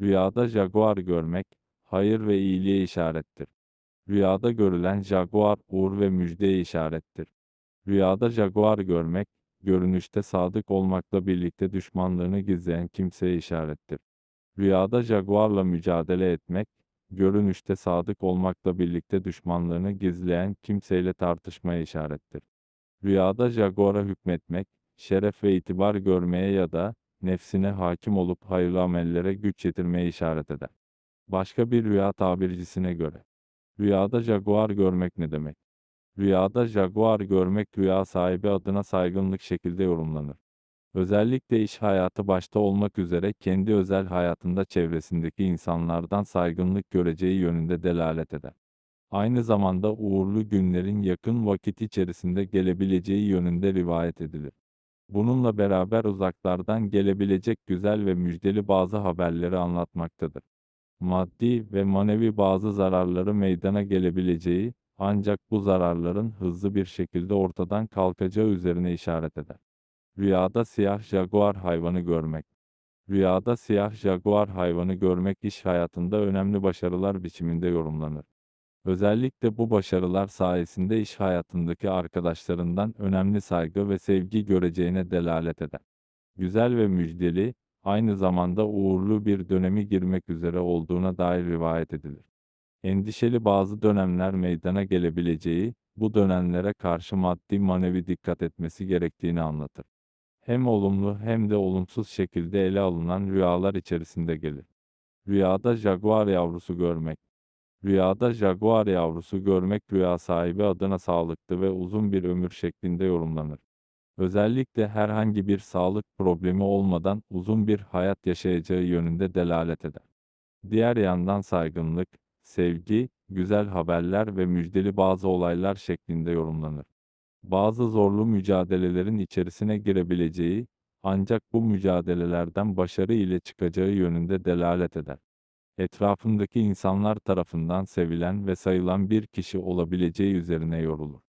Rüyada jaguar görmek, hayır ve iyiliğe işarettir. Rüyada görülen jaguar, uğur ve müjdeye işarettir. Rüyada jaguar görmek, görünüşte sadık olmakla birlikte düşmanlığını gizleyen kimseye işarettir. Rüyada jaguarla mücadele etmek, görünüşte sadık olmakla birlikte düşmanlığını gizleyen kimseyle tartışmaya işarettir. Rüyada jaguara hükmetmek, şeref ve itibar görmeye ya da nefsine hakim olup hayırlı amellere güç yetirmeye işaret eder. Başka bir rüya tabircisine göre. Rüyada jaguar görmek ne demek? Rüyada jaguar görmek rüya sahibi adına saygınlık şekilde yorumlanır. Özellikle iş hayatı başta olmak üzere kendi özel hayatında çevresindeki insanlardan saygınlık göreceği yönünde delalet eder. Aynı zamanda uğurlu günlerin yakın vakit içerisinde gelebileceği yönünde rivayet edilir. Bununla beraber uzaklardan gelebilecek güzel ve müjdeli bazı haberleri anlatmaktadır. Maddi ve manevi bazı zararları meydana gelebileceği, ancak bu zararların hızlı bir şekilde ortadan kalkacağı üzerine işaret eder. Rüyada siyah jaguar hayvanı görmek. Rüyada siyah jaguar hayvanı görmek iş hayatında önemli başarılar biçiminde yorumlanır. Özellikle bu başarılar sayesinde iş hayatındaki arkadaşlarından önemli saygı ve sevgi göreceğine delalet eder. Güzel ve müjdeli, aynı zamanda uğurlu bir dönemi girmek üzere olduğuna dair rivayet edilir. Endişeli bazı dönemler meydana gelebileceği, bu dönemlere karşı maddi manevi dikkat etmesi gerektiğini anlatır. Hem olumlu hem de olumsuz şekilde ele alınan rüyalar içerisinde gelir. Rüyada jaguar yavrusu görmek. Rüyada jaguar yavrusu görmek rüya sahibi adına sağlıklı ve uzun bir ömür şeklinde yorumlanır. Özellikle herhangi bir sağlık problemi olmadan uzun bir hayat yaşayacağı yönünde delalet eder. Diğer yandan saygınlık, sevgi, güzel haberler ve müjdeli bazı olaylar şeklinde yorumlanır. Bazı zorlu mücadelelerin içerisine girebileceği, ancak bu mücadelelerden başarı ile çıkacağı yönünde delalet eder. Etrafındaki insanlar tarafından sevilen ve sayılan bir kişi olabileceği üzerine yorulur.